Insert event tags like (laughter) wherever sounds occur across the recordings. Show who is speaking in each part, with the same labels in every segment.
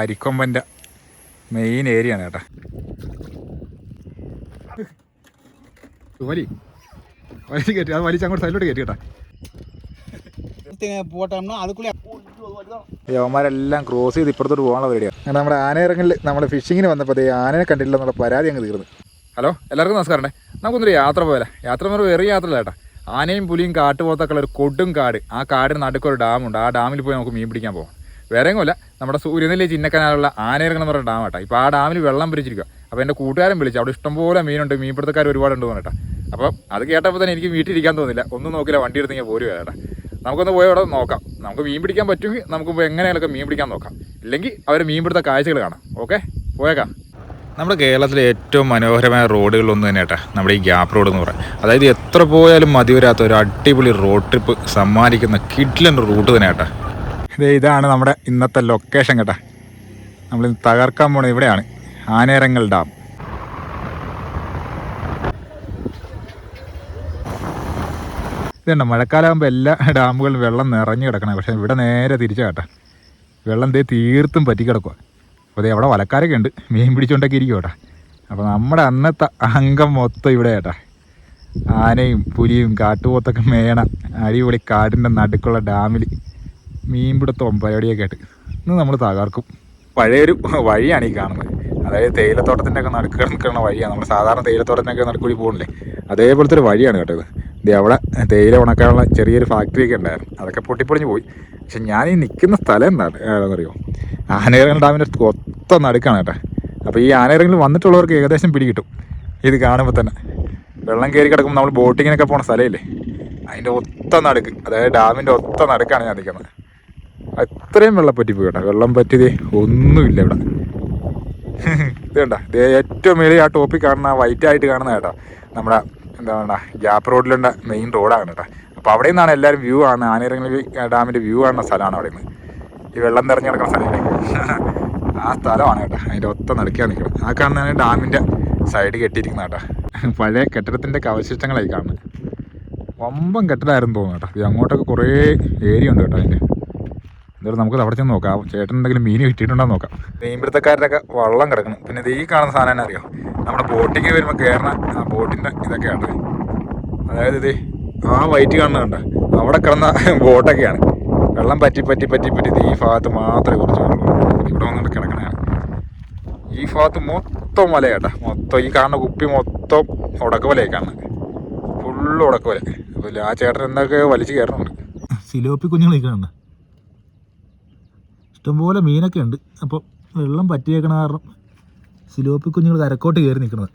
Speaker 1: അരിക്കൊമ്പന്റെ main area ആണ് കേട്ടോ. വലി. വലി കയറ്റി. അത് വലിച്ച് അങ്ങോട്ട് സൈഡിലോട്ട് കയറ്റി കേട്ടോ. യവന്മാരെല്ലാം ക്രോസ് ചെയ്ത് ഇപ്പുറത്തോട്ട് പോകാനുള്ള പരിപാടിയാണ് അങ്ങനെ നമ്മുടെ ആനയിറങ്ങിൽ നമ്മുടെ ഫിഷിങ്ങിന് വന്നപ്പോൾ ആനയെ കണ്ടില്ല എന്നുള്ള പരാതി അങ്ങ് തീർന്നു. ഹലോ എല്ലാവർക്കും നമസ്കാരം നമുക്കൊന്നൊരു യാത്ര പോയാലോ? യാത്ര പറയുമ്പോൾ വെറിയ യാത്രയില്ല കേട്ടോ. ആനയും പുലിയും കാട്ടുപോത്തക്കുള്ള ഒരു കൊടും കാട്. ആ കാടിന് നടുക്കൊരു ഡാമുണ്ട്. ആ ഡാമിൽ പോയി നമുക്ക് മീൻ പിടിക്കാൻ പോകാം വേറെ എങ്ങുമല്ല നമ്മുടെ സൂര്യനെല്ലി ചിന്നക്കനാലുള്ള ആനയിറങ്ങണം പറഞ്ഞ ഡാം കേട്ടോ ഇപ്പോൾ ആ ഡാമിൽ വെള്ളം പിരിച്ചിരിക്കുക അപ്പോൾ എന്റെ കൂട്ടുകാരൻ വിളിച്ചു അവിടെ ഇഷ്ടംപോലെ മീനുണ്ട് മീൻപിടുത്തക്കാർ ഒരുപാടുണ്ട് കേട്ടോ അപ്പോൾ അത് കേട്ടപ്പോൾ തന്നെ എനിക്ക് വീട്ടിലിരിക്കാൻ തോന്നില്ല. ഒന്നും നോക്കില്ല വണ്ടി എടുത്ത് ഞാൻ പോരുക കേട്ടോ നമുക്കൊന്ന് പോയി അവിടെ നോക്കാം. നമുക്ക് മീൻ പിടിക്കാൻ പറ്റുമെങ്കിൽ നമുക്ക് എങ്ങനെയൊക്കെ മീൻ പിടിക്കാൻ നോക്കാം. ഇല്ലെങ്കിൽ അവർ മീൻ പിടുത്ത കാഴ്ചകൾ കാണാം. ഓക്കെ? പോയേക്കാം. നമ്മുടെ കേരളത്തിലെ ഏറ്റവും മനോഹരമായ റോഡുകളിലൊന്നും തന്നെ കേട്ടോ നമ്മുടെ ഈ ഗ്യാപ്പ് റോഡ് എന്ന് പറയാം. അതായത് എത്ര പോയാലും മതി വരാത്ത ഒരു അടിപൊളി റോഡ് ട്രിപ്പ് സമ്മാനിക്കുന്ന കിഡ്ലൻ റൂട്ട് തന്നെ കേട്ടാ ഇത് ഇതാണ് നമ്മുടെ ഇന്നത്തെ ലൊക്കേഷൻ കേട്ടാ. നമ്മൾ തകർക്കാൻ പോണത് ഇവിടെയാണ്. ആനേരങ്ങൽ ഡാം. ഇതുണ്ട് മഴക്കാലമാകുമ്പോൾ എല്ലാ ഡാമുകളിലും വെള്ളം നിറഞ്ഞു കിടക്കണേ. പക്ഷേ ഇവിടെ നേരെ തിരിച്ചു കേട്ടാ. വെള്ളം ദേ തീർത്തും പറ്റി കിടക്കുക അപ്പോൾ ദേ അവിടെ വലക്കാരൊക്കെ ഉണ്ട്. മീൻ പിടിച്ചുകൊണ്ടൊക്കെ ഇരിക്കും കേട്ടാ. അപ്പോൾ നമ്മുടെ അന്നത്തെ അംഗം മൊത്തം ഇവിടെ കേട്ടാ. ആനയും പുലിയും കാട്ടുപോത്തൊക്കെ മേണ അടിപൊളി കാടിന്റെ നടുക്കുള്ള ഡാമിൽ മീൻപിടുത്തവും പരിപാടിയൊക്കെ ആയിട്ട് ഇന്ന് നമ്മൾ തകർക്കും. പഴയൊരു വഴിയാണ് ഈ കാണുന്നത്. അതായത് തേയിലത്തോട്ടത്തിന്റെ ഒക്കെ നടുക്ക് നിൽക്കുന്ന വഴിയാണ്. നമ്മൾ സാധാരണ തേയിലത്തോട്ടത്തിനൊക്കെ നടുക്കൂടി പോകണില്ലേ അതേപോലത്തെ ഒരു വഴിയാണ് കേട്ടത് ഇത്. അവിടെ തേയില ഉണക്കാനുള്ള ചെറിയൊരു ഫാക്ടറി ഒക്കെ ഉണ്ടായിരുന്നു. അതൊക്കെ പൊട്ടിപ്പൊളിഞ്ഞ് പോയി. പക്ഷെ ഞാൻ ഈ നിൽക്കുന്ന സ്ഥലം എന്താണ്? ഏതാണെന്നറിയോ? ആനയിറങ്ങൽ ഡാമിന്റെ ഒത്ത നടുക്കാണ് കേട്ടോ. അപ്പോൾ ഈ ആനയിറങ്ങൽ വന്നിട്ടുള്ളവർക്ക് ഏകദേശം പിടികിട്ടും. ഇത് കാണുമ്പോൾ തന്നെ. വെള്ളം കയറി കിടക്കുമ്പോൾ നമ്മൾ ബോട്ടിങ്ങിനൊക്കെ പോണ സ്ഥലമില്ലേ? അതിന്റെ ഒത്ത നടുക്ക്. അതായത് ഡാമിന്റെ ഒത്ത നടുക്കാണ് ഞാൻ നിൽക്കുന്നത്. അത്രയും വെള്ളം പറ്റി പോയി കേട്ടോ. വെള്ളം പറ്റിയതേ ഒന്നുമില്ല ഇവിടെ. ഇത് കണ്ട ഏറ്റവും മേലെ ആ ടോപ്പിൽ കാണുന്ന വൈറ്റ് ആയിട്ട് കാണുന്ന കേട്ടോ. നമ്മുടെ എന്താ പറയുക ഗ്യാപ്പ് റോഡിലുള്ള മെയിൻ റോഡാണ് കേട്ടോ. അപ്പോൾ അവിടെ നിന്നാണ് എല്ലാവരും വ്യൂ ആണ് ആനയിറങ്ങി ഡാമിന്റെ വ്യൂ കാണുന്ന സ്ഥലമാണ് അവിടെ നിന്ന്. ഈ വെള്ളം നിറഞ്ഞു കിടക്കുന്ന സ്ഥലമില്ലേ ആ സ്ഥലമാണ് കേട്ടോ. അതിന്റെ ഒത്ത നടക്കാൻ നിൽക്കുന്നത്. ആ കാണുന്നതാണ് ഡാമിന്റെ സൈഡ് കെട്ടിയിരിക്കുന്ന കേട്ടോ. പഴയ കെട്ടിടത്തിന്റെ അവശിഷ്ടങ്ങളായി കാണുന്നത്. വമ്പൻ കെട്ടിടമായിരുന്നു തോന്നുന്നു കേട്ടോ. ഇത് അങ്ങോട്ടൊക്കെ കുറേ ഏരിയ ഉണ്ട് കേട്ടോ അതിന്റെ എന്തായാലും നമുക്ക് അവിടെ ചെന്ന് നോക്കാം. ചേട്ടൻ എന്തെങ്കിലും മീൻ കിട്ടിയിട്ടുണ്ടോ നോക്കാം. മീൻപിടുത്തക്കാരുടെയൊക്കെ വള്ളം കിടക്കണം പിന്നെ ഇത് ഈ കാണുന്ന സാധനം തന്നെ അറിയോ? നമ്മുടെ ബോട്ടിങ് വരുമ്പോൾ കയറണ ആ ബോട്ടിന്റെ ഇതൊക്കെയാണ് അതായത് ഇത് ആ വൈറ്റ് കാണുന്നുണ്ട് അവിടെ കിടന്ന ബോട്ടൊക്കെയാണ്. വെള്ളം പറ്റി പറ്റി പറ്റി പറ്റി ഈ ഭാഗത്ത് മാത്രമേ കുറച്ച് ഇവിടെ വന്നിട്ട് കിടക്കണേ. ഈ ഭാഗത്ത് മൊത്തം മലയാട്ടാ മൊത്തം ഈ കാണുന്ന കുപ്പി മൊത്തം ഉടക്കവലയായി കാണുന്നത് ഫുള്ള് ഉടക്കവല അപ്പോൾ ആ ചേട്ടൻ എന്തൊക്കെ വലിച്ചു കയറുന്നുണ്ട്. സിലോപ്പി കുഞ്ഞുങ്ങളൊക്കെ നിൽക്കുന്നുണ്ട് ഇഷ്ടംപോലെ മീനൊക്കെ ഉണ്ട്. അപ്പോൾ വെള്ളം പറ്റിയേക്കണ കാരണം സിലോപ്പി കുഞ്ഞുങ്ങൾ കരക്കോട്ട് കയറി നിൽക്കുന്നത്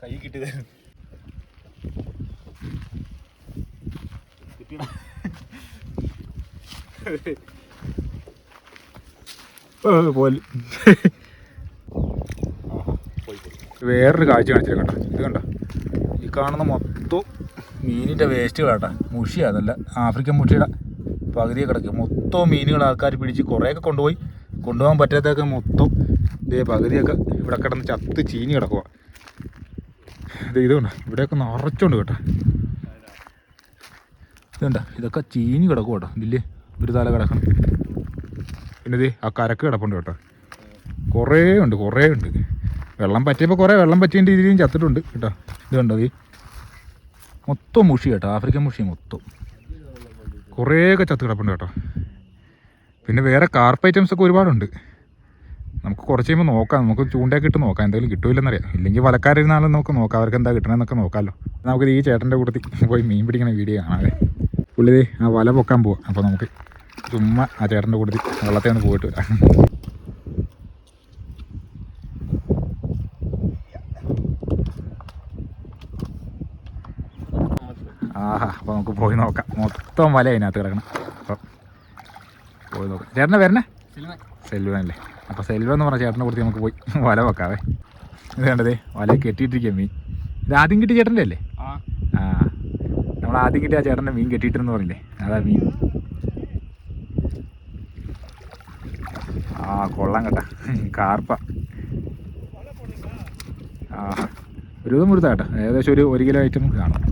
Speaker 1: കൈ കിട്ടിയത്. വേറൊരു കാഴ്ച കാണിച്ചില്ല കേട്ടോ ഇത് കണ്ടോ? ഈ കാണുന്ന മൊത്തം മീനിന്റെ വേസ്റ്റുകളാട്ടാ. മുഷി അതല്ല ആഫ്രിക്കൻ മുഷിയുടെ പകുതി കിടക്കുക മൊത്തം മീനുകൾ ആൾക്കാർ പിടിച്ച് കുറേയൊക്കെ കൊണ്ടുപോയി. കൊണ്ടുപോകാൻ പറ്റാത്തൊക്കെ മൊത്തം ഇതേ പകുതിയൊക്കെ ഇവിടെ കിടന്ന് ചത്ത് ചീഞ്ഞ് കിടക്കുക ഇത് ഇതുണ്ട് ഇവിടെയൊക്കെ നിറച്ചുണ്ട് കേട്ടോ. ഇതുണ്ട ഇതൊക്കെ ചീഞ്ഞ് കിടക്കും കേട്ടോ ഇതില്ലേ ഒരു തല കിടക്കണം പിന്നെ ഇത് ആ കരക്ക് കിടപ്പുണ്ട് കേട്ടോ. കുറേ ഉണ്ട് കുറേ ഉണ്ട്. വെള്ളം പറ്റിയപ്പോൾ കുറേ വെള്ളം പറ്റിയതിന്റെ രീതിയിലും ചത്തിട്ടുണ്ട് കേട്ടോ. ഇത് കണ്ടോ ഈ? മൊത്തം മുഷി കേട്ടോ ആഫ്രിക്കൻ മുഷി മൊത്തം. കുറേയൊക്കെ ചത്ത് കിടപ്പുണ്ട് കേട്ടോ. പിന്നെ വേറെ കാർപ്പ് ഐറ്റംസ് ഒക്കെ ഒരുപാടുണ്ട്. നമുക്ക് കുറച്ച് കഴിയുമ്പോൾ നോക്കാം. നമുക്ക് ചൂണ്ടയൊക്കെ ഇട്ട് നോക്കാം. എന്തെങ്കിലും കിട്ടൂലെന്നറിയാം ഇല്ലെങ്കിൽ വലക്കാരിരുന്നാലും നമുക്ക് നോക്കാം. അവർക്ക് എന്താ കിട്ടണമെന്നൊക്കെ നോക്കാമല്ലോ നമുക്ക് ഈ ചേട്ടന്റെ കൂട്ടത്തിൽ പോയി മീൻ പിടിക്കുന്ന വീഡിയോ കാണാം പുള്ളി ദേ ആ വല പൊക്കാൻ പോവാം. അപ്പോൾ നമുക്ക് ചുമ്മാ ആ ചേട്ടന്റെ കൂട്ടത്തിൽ വെള്ളത്തിൽ ഒന്ന് പോയിട്ട് വരാം. ആഹാ അപ്പോൾ നമുക്ക് പോയി നോക്കാം. മൊത്തം വല അതിനകത്ത് കിടക്കണം. അപ്പം പോയി നോക്കാം. ചേട്ടനെ വരണേ? സെൽവൻ. അല്ലേ അപ്പോൾ സെൽവൻ എന്ന് പറഞ്ഞ ചേട്ടനെ കൊടുത്ത് നമുക്ക് പോയി വല വെക്കാവേ. ഇത് കണ്ടതേ വല കെട്ടിയിട്ടിരിക്കുക മീൻ. ഇത് ആദ്യം കിട്ടിയ ചേട്ടന്റെ അല്ലേ?
Speaker 2: ആ.
Speaker 1: ആ. നമ്മൾ ആദ്യം കിട്ടിയ ആ ചേട്ടന്റെ മീൻ കെട്ടിയിട്ടെന്ന് പറഞ്ഞില്ലേ? അതാ മീൻ. ആ കൊള്ളാം കേട്ടാ. കാർപ്പ. ആ ഒരു കൊടുത്താ കേട്ടോ. ഏകദേശം ഒരു ഒരു കിലോ ഐറ്റം കാണാം.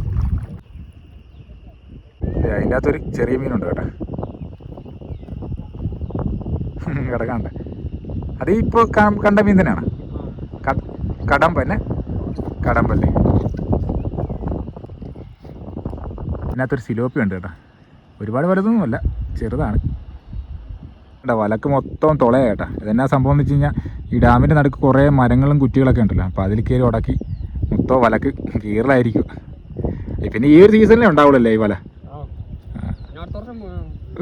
Speaker 1: അതിന്റെ അകത്തൊരു ചെറിയ മീനുണ്ട് കേട്ടോ. കിടക്കാണ്ട് അത് ഇപ്പോൾ കണ്ട മീൻ തന്നെയാണ്? കടമ്പ കടമ്പന്നെ കടമ്പല്ലേ. ഇതിനകത്തൊരു സിലോപ്പി ഉണ്ട് കേട്ടോ. ഒരുപാട് വലുതൊന്നുമല്ല ചെറുതാണ്. കേട്ടോ വലക്ക് മൊത്തം തുളയാ കേട്ടോ. ഇതെന്നാ സംഭവം എന്ന് വെച്ച് കഴിഞ്ഞാൽ ഈ ഡാമിന്റെ നടുക്ക് കുറേ മരങ്ങളും കുറ്റികളൊക്കെ ഉണ്ടല്ലോ അപ്പോൾ അതിൽ കയറി ഉടക്കി മൊത്തം വലക്ക് കീറലായിരിക്കും. പിന്നെ ഈ ഒരു സീസണിലേ ഉണ്ടാവുള്ളല്ലേ ഈ വല?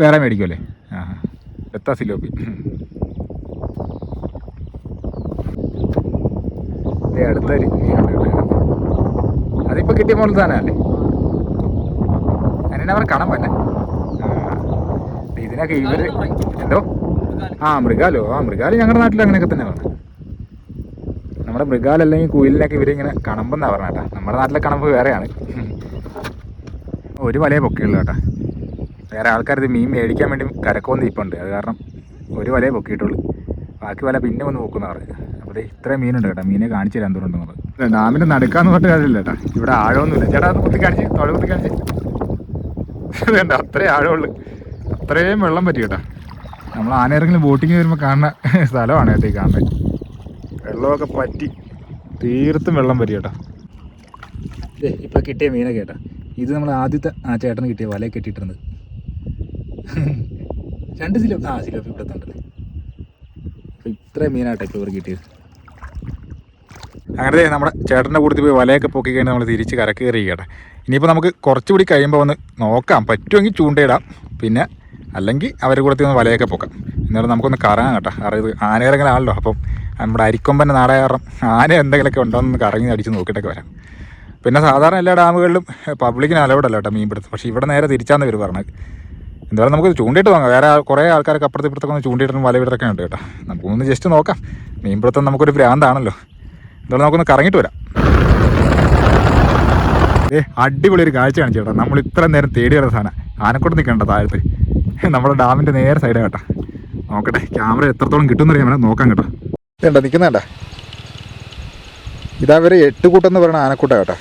Speaker 1: വേറെ മേടിക്കുമല്ലേ ആ എത്താ സിലോപ്പി. അടുത്തൊരു അതിപ്പോൾ കേട്ടോ. അതിപ്പോ കിട്ടിയ പോലെ തന്നെ അല്ലേ അതിനെ അവർ കാണാൻ പറ്റേ ഇതിനൊക്കെ ഇവർ എന്തോ? ആ മൃഗാലോ? ആ മൃഗാലം ഞങ്ങളുടെ നാട്ടിൽ അങ്ങനെയൊക്കെ തന്നെ പറഞ്ഞു. നമ്മുടെ മൃഗാല അല്ലെങ്കിൽ കുയിലിനൊക്കെ ഇവരിങ്ങനെ കണമ്പെന്നാ പറഞ്ഞ കേട്ടാ. നമ്മുടെ നാട്ടിലെ കണമ്പ് വേറെയാണ്. ഒരു വലയെ പൊക്കിയുള്ളൂ കേട്ടാ. വേറെ ആൾക്കാർ ഇത് മീൻ മേടിക്കാൻ വേണ്ടി കരക്കൊന്ന് ഇപ്പുണ്ട് അത് കാരണം ഒരു വലയെ പൊക്കിയിട്ടുള്ളൂ. ബാക്കി വല പിന്നെ വന്ന് പൊക്കുന്ന പറഞ്ഞു. അപ്പോൾ ഇത്രയും മീനുണ്ട് കേട്ടോ. മീനെ കാണിച്ചു തരാൻ തോന്നുന്നുണ്ടെന്നുള്ളത് ഡാമിന്റെ നടുക്കാന്ന് പറഞ്ഞിട്ട് കാര്യമില്ല കേട്ടോ. ഇവിടെ ആഴമൊന്നുമില്ല. ചേട്ടാ അത് കുത്തി കാണിച്ച് തൊഴ കുത്തി കാണിച്ച് അത്രയും ആഴമുള്ളു. അത്രയും വെള്ളം പറ്റി കേട്ടോ. നമ്മൾ ആനേരെങ്കിലും ബോട്ടിങ് വരുമ്പോൾ കാണുന്ന സ്ഥലമാണ് കേട്ടോ ഈ കാണുന്നത് വെള്ളമൊക്കെ പറ്റി. തീർത്തും വെള്ളം പറ്റി കേട്ടോ. ഇപ്പൊ ഇപ്പോൾ കിട്ടിയ മീനൊക്കെ കേട്ടോ. ഇത് നമ്മൾ ആദ്യത്തെ ആ ചേട്ടന് കിട്ടിയ വല കെട്ടിയിട്ടുണ്ട് രണ്ട് സിലോ ആ സിലോപ്പി ഇവിടെ ഉണ്ടല്ലേ അപ്പോൾ ഇത്രയും മീനായിട്ടോ ഇപ്പോൾ ഇവർ കിട്ടിയത്. അങ്ങനെ നമ്മുടെ ചേട്ടന്റെ കൂട്ടത്തിൽ പോയി വലയൊക്കെ പൊക്കി കഴിഞ്ഞാൽ നമ്മൾ തിരിച്ച് കരക്ക് കയറി കേട്ടെ. ഇനിയിപ്പോൾ നമുക്ക് കുറച്ചുകൂടി കഴിയുമ്പോൾ ഒന്ന് നോക്കാം. പറ്റുമെങ്കിൽ ചൂണ്ടയിടാം. പിന്നെ അല്ലെങ്കിൽ അവരെ കൂടെ ഒന്ന് വലയൊക്കെ പൊക്കാം. എന്നാലും നമുക്കൊന്ന് കറങ്ങാം കേട്ടോ. കാരണം ഇത് അപ്പം നമ്മുടെ അരിക്കൊമ്പന്റെ നാടക കാരണം ആന എന്തെങ്കിലുമൊക്കെ ഉണ്ടോ എന്ന് കറങ്ങി അടിച്ച് നോക്കിയിട്ടൊക്കെ വരാം. പിന്നെ സാധാരണ എല്ലാ ഡാമുകളിലും പബ്ലിക്കിന് അലവിടല്ലോ കേട്ടോ മീൻപിടുത്തം പക്ഷേ ഇവിടെ നേരെ തിരിച്ചാന്ന് ഇവർ പറഞ്ഞത്. എന്തായാലും നമുക്ക് ചൂണ്ടിയിട്ട് വാങ്ങാം. വേറെ കുറേ ആൾക്കാരൊക്കെ അപ്പുറത്ത് ഇപ്പുറത്തൊക്കെ ഒന്ന് ചൂണ്ടിയിട്ടും വലവിടറൊക്കെ ഉണ്ട് കേട്ടോ. നമുക്കൊന്ന് ജസ്റ്റ് നോക്കാം. മീൻപിടുത്തം നമുക്കൊരു ഭ്രാന്താണല്ലോ. എന്തായാലും നമുക്കൊന്ന് കറങ്ങിയിട്ട് വരാം. ഏ അടിപൊളി ഒരു കാഴ്ച കാണിച്ചു കേട്ടോ. നമ്മൾ ഇത്ര നേരം തേടി വരുന്ന സാധനം. ആനക്കൂടെ നിൽക്കണ്ട താഴത്ത്. നമ്മുടെ ഡാമിന്റെ നേരെ സൈഡ് കേട്ടോ. നോക്കട്ടെ ക്യാമറ എത്രത്തോളം കിട്ടുമെന്ന് അറിയാൻ നോക്കാൻ കേട്ടോ. ഇതുണ്ടോ നിൽക്കുന്നുണ്ട ഇതാ വരെ എട്ട് കൂട്ടെന്ന് പറയുന്ന ആനക്കൂട്ട കേട്ടോ.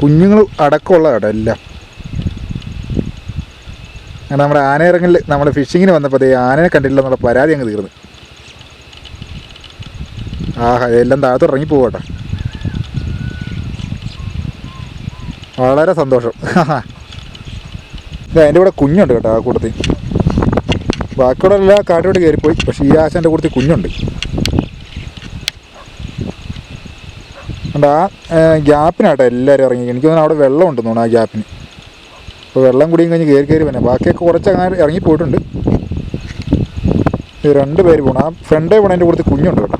Speaker 1: കുഞ്ഞുങ്ങൾ അടക്കമുള്ള കേട്ടോ എല്ലാം. അങ്ങനെ നമ്മുടെ ആനയിറങ്ങലിൽ നമ്മൾ ഫിഷിങ്ങിന് വന്നപ്പോൾ ആനയെ കണ്ടില്ല എന്നുള്ള പരാതി അങ്ങ് തീർന്നു. ആഹാ എല്ലാം താഴത്ത് ഇറങ്ങി പോകട്ടെ വളരെ സന്തോഷം. (laughs) എന്റെ കൂടെ കുഞ്ഞുണ്ട് കേട്ടോ ആ കൂട്ടത്തിൽ. ബാക്കിയുള്ള എല്ലാ കാട്ടിലോട്ട് കയറിപ്പോയി. പക്ഷേ ഈ ആശാന്റെ കൂട്ടത്തിൽ കുഞ്ഞുണ്ട്. ആ ഗ്യാപ്പിനാട്ടോ എല്ലാവരും ഇറങ്ങി. എനിക്ക് തോന്നുന്നു അവിടെ വെള്ളം ഉണ്ടെന്ന് തോന്നുന്നു ആ ഗ്യാപ്പിന്. അപ്പോൾ വെള്ളം കുടിയും കഴിഞ്ഞ് കയറി കയറി വന്നെ. ബാക്കിയൊക്കെ കുറച്ച് അങ്ങനെ ഇറങ്ങി പോയിട്ടുണ്ട്. ഇത് രണ്ട് പേര് പോകണം ആ ഫ്രണ്ടേ പോകണം എന്റെ കൂട്ടത്തിൽ കുഞ്ഞുണ്ട് കേട്ടോ.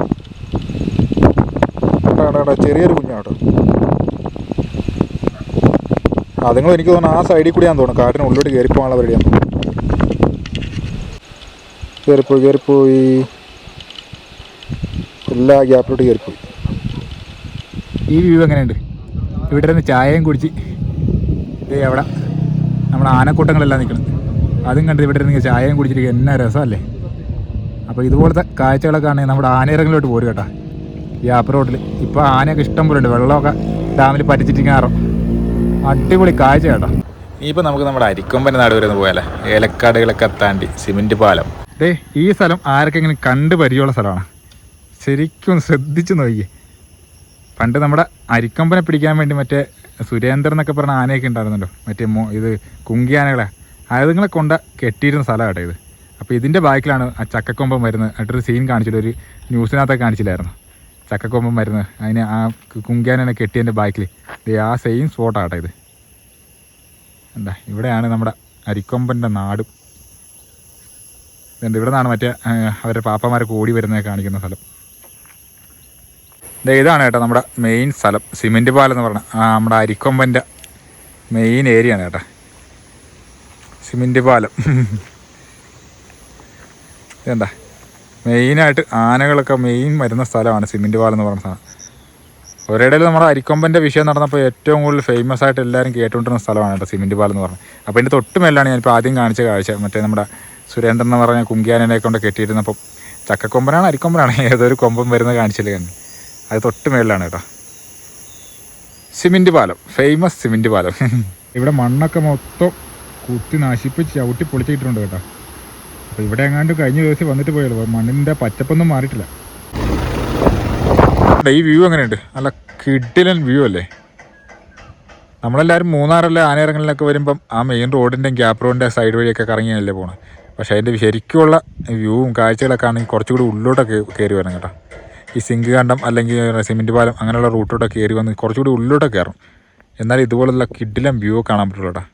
Speaker 1: കേട്ടോ ചെറിയൊരു കുഞ്ഞാട്ടോ അതുങ്ങൾ എനിക്ക് തോന്നുന്നു ആ സൈഡിൽ കൂടിയാന്ന് തോന്നുന്നു. കാട്ടിന് ഉള്ളിലോട്ട് കയറിപ്പോകാനുള്ള തോന്നുന്നു കയറിപ്പോയി കയറിപ്പോയി എല്ലാ ഗ്യാപ്പിലോട്ട് കയറിപ്പോയി ഈ വ്യൂ എങ്ങനെയുണ്ട്? ഇവിടെ നിന്ന് ചായയും കുടിച്ച് ദേ അവിടെ നമ്മുടെ ആനക്കൂട്ടങ്ങളെല്ലാം നിൽക്കുന്നത് അതും കണ്ട് ഇവിടെ നിന്ന് ചായയും കുടിച്ചിട്ട് എന്നാ രസമല്ലേ? അപ്പോൾ ഇതുപോലത്തെ കാഴ്ചകളൊക്കെ ആണെങ്കിൽ നമ്മുടെ ആനയിറങ്ങിലോട്ട് പോരും കേട്ടോ. ഈ ആപ്പ് റോഡിൽ ഇപ്പോൾ ആനയൊക്കെ ഇഷ്ടം പോലെ ഉണ്ട്. വെള്ളമൊക്കെ ഡാമിൽ പറ്റിച്ചിട്ടിങ്ങാറോ അടിപൊളി കാഴ്ച കേട്ടോ. ഇനിയിപ്പോൾ നമുക്ക് നമ്മുടെ അരിക്കൊമ്പൻ നാട് വരെ ഒന്ന് പോയാലേ? ഏലക്കാടുകളൊക്കെ താണ്ടി സിമെന്റ് പാലം. ദേ ഈ സ്ഥലം ആർക്കെങ്കിലും കണ്ട് പരിചയമുള്ള സ്ഥലമാണ്. ശരിക്കും ശ്രദ്ധിച്ചു നോക്കിയേ. പണ്ട് നമ്മുടെ അരിക്കൊമ്പനെ പിടിക്കാൻ വേണ്ടി മറ്റേ സുരേന്ദ്രൻ എന്നൊക്കെ പറഞ്ഞ ആനയൊക്കെ ഉണ്ടായിരുന്നല്ലോ. മറ്റേ മോ ഇത് കുങ്കി ആനകളെ അതുങ്ങളെ കൊണ്ട കെട്ടിയിരുന്ന സ്ഥലം കേട്ടോ ഇത്. അപ്പോൾ ഇതിന്റെ ബാക്കിലാണ് ആ ചക്കക്കൊമ്പൻ വരുന്നത് എന്നിട്ടൊരു സീൻ കാണിച്ചിട്ട് ഒരു ന്യൂസിനകത്തൊക്കെ കാണിച്ചില്ലായിരുന്നു? ചക്കക്കൊമ്പൻ മരുന്ന്. അതിന് ആ കുങ്കാനെ കെട്ടിയതിന്റെ ബാക്കിൽ ആ സെയിം സ്പോട്ടാട്ടോ ഇത്. എന്താ ഇവിടെയാണ് നമ്മുടെ അരിക്കൊമ്പന്റെ നാടും. ഇതുണ്ട് ഇവിടെ നിന്നാണ് മറ്റേ അവരുടെ പാപ്പമാരൊക്കെ ഓടി വരുന്നത് കാണിക്കുന്ന സ്ഥലം. ഇതാണ് കേട്ടോ നമ്മുടെ മെയിൻ സ്ഥലം. സിമെന്റ് പാലം എന്ന് പറഞ്ഞ നമ്മുടെ അരിക്കൊമ്പന്റെ മെയിൻ ഏരിയ ആണ് കേട്ടോ. സിമെന്റ് പാലം. (laughs) ഇതെന്താ മെയിനായിട്ട് ആനകളൊക്കെ മെയിൻ വരുന്ന സ്ഥലമാണ് സിമെന്റ് പാലം എന്ന് പറയുന്ന സ്ഥലം ഒരിടയിൽ നമ്മുടെ അരിക്കൊമ്പന്റെ വിഷയം നടന്നപ്പോൾ ഏറ്റവും കൂടുതൽ ഫേമസ് ആയിട്ട് എല്ലാവരും കേട്ടുകൊണ്ടിരുന്ന സ്ഥലമാണ് കേട്ടോ സിമെന്റ് പാലം എന്ന് പറഞ്ഞത്. അപ്പോൾ എന്റെ തൊട്ട് മേലാണ് ഞാനിപ്പോൾ ആദ്യം കാണിച്ച കാഴ്ച. മറ്റേ നമ്മുടെ സുരേന്ദ്രൻ എന്ന് പറഞ്ഞ കുങ്കിയാനെ കൊണ്ട് കെട്ടിയിരുന്നപ്പം ചക്കക്കൊമ്പനാണ് അരിക്കൊമ്പനാണ്. (laughs) ഏതൊരു കൊമ്പം വരുന്നത് കാണിച്ചില്ല കണ്ട് അത് തൊട്ട് മേളിലാണ് കേട്ടോ. സിമെന്റ് പാലം. ഫേമസ് സിമെന്റ് പാലം. (laughs) ഇവിടെ മണ്ണൊക്കെ മൊത്തം കുത്തി നശിപ്പിച്ച് ചവിട്ടി പൊളിച്ചിട്ടുണ്ട് കേട്ടോ. അപ്പോൾ ഇവിടെ എങ്ങാണ്ട് കഴിഞ്ഞ ദിവസം വന്നിട്ട് പോയല്ലോ മണ്ണിന്റെ പച്ചപ്പൊന്നും മാറിയിട്ടില്ല. ഈ വ്യൂ എങ്ങനെയുണ്ട്? നല്ല കിഡിലൻ വ്യൂ അല്ലേ? നമ്മളെല്ലാവരും മൂന്നാറല്ലേ ആനയിറങ്ങളിലൊക്കെ വരുമ്പം ആ മെയിൻ റോഡിന്റെ ഗ്യാപ്പ് റോഡിന്റെ സൈഡ് വഴിയൊക്കെ കറങ്ങിയല്ലേ പോണത് പക്ഷേ അതിന്റെ ശരിക്കുള്ള വ്യൂവും കാഴ്ചകളൊക്കെ ആണെങ്കിൽ കുറച്ചുകൂടി ഉള്ളിലോട്ടൊക്കെ കയറി വരണം കേട്ടോ. ഈ സിങ്ക് കണ്ടം അല്ലെങ്കിൽ സിമെന്റ് പാലം അങ്ങനെയുള്ള റൂട്ടോട്ടൊക്കെ കയറി വന്ന് കുറച്ചുകൂടി ഉള്ളിലോട്ടൊക്കെ കയറും എന്നാലും ഇതുപോലുള്ള കിഡിലൻ വ്യൂ കാണാൻ പറ്റുള്ളൂ കേട്ടോ.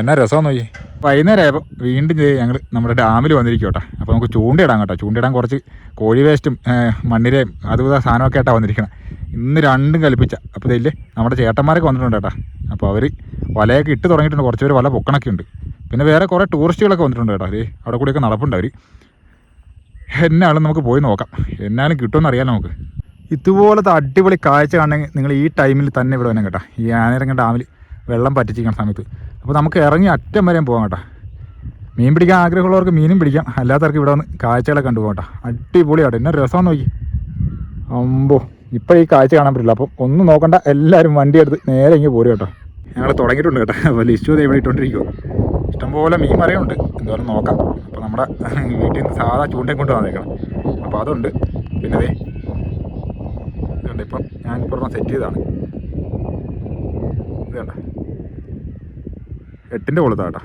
Speaker 1: എന്നാ രസമാണെന്ന് നോക്കി വൈകുന്നേരം വീണ്ടും ഞങ്ങൾ നമ്മുടെ ഡാമിൽ വന്നിരിക്കും കേട്ടോ അപ്പോൾ നമുക്ക് ചൂണ്ടയിടാം കേട്ടോ. ചൂണ്ടയിടാൻ കുറച്ച് കോഴി വേസ്റ്റും മണ്ണിരയും അതുപോലെ സാധനമൊക്കെ ആയിട്ടാണ് വന്നിരിക്കണം. ഇന്ന് രണ്ടും കൽപ്പിച്ച. അപ്പോൾ ഇതിൽ നമ്മുടെ ചേട്ടന്മാരൊക്കെ വന്നിട്ടുണ്ട് കേട്ടോ. അപ്പോൾ അവർ വലയൊക്കെ ഇട്ട് തുടങ്ങിയിട്ടുണ്ട്. കുറച്ച് പേര് വല പൊക്കണൊക്കെ ഉണ്ട്. പിന്നെ വേറെ കുറേ ടൂറിസ്റ്റുകളൊക്കെ വന്നിട്ടുണ്ട് കേട്ടോ. അവർ അവിടെ കൂടിയൊക്കെ നടപ്പുണ്ട് അവർ എന്നാലും നമുക്ക് പോയി നോക്കാം. എന്നാലും കിട്ടുമെന്ന് അറിയാം നമുക്ക്. ഇതുപോലത്തെ അടിപൊളി കാഴ്ച കാണണമെങ്കിൽ നിങ്ങൾ ഈ ടൈമിൽ തന്നെ ഇവിടെ വേണം കേട്ടോ. ഈ ആനിറങ്ങ ഡാമിൽ വെള്ളം പറ്റിച്ചിരിക്കുന്ന സമയത്ത്. അപ്പോൾ നമുക്ക് ഇറങ്ങി അറ്റം വരെയും പോകാം കേട്ടോ. മീൻ പിടിക്കാൻ ആഗ്രഹമുള്ളവർക്ക് മീനും പിടിക്കാം. അല്ലാത്തവർക്ക് ഇവിടെ വന്ന് കാഴ്ചകളെ കണ്ടുപോകാം കേട്ടോ. അടിപൊളിയാട്ടോ എന്നെ രസം നോക്കി. അമ്പോ ഇപ്പോൾ ഈ കാഴ്ച കാണാൻ പറ്റില്ല. അപ്പം ഒന്നും നോക്കണ്ട. എല്ലാവരും വണ്ടി എടുത്ത് നേരെ ഇങ്ങനെ പോരും കേട്ടോ. ഞങ്ങൾ തുടങ്ങിയിട്ടുണ്ട് കേട്ടോ. അപ്പോൾ ലിസ്റ്റു ഇവിടെ ഇട്ടുകൊണ്ടിരിക്കുമോ ഇഷ്ടംപോലെ മീൻ മറയുണ്ട് എന്തോരം നോക്കാം. അപ്പോൾ നമ്മുടെ വീട്ടിൽ നിന്ന് സാധാ ചൂണ്ടയും കൊണ്ട് വന്നേക്കണം. അപ്പോൾ അതുണ്ട്. പിന്നെ ദേ ഇതുണ്ട്. ഇപ്പം ഞാൻ ഇപ്പോൾ സെറ്റ് ചെയ്തതാണ്. ഇത് കണ്ട? എട്ടിന്റെ കൊളുത്താട്ടാ കേട്ടോ.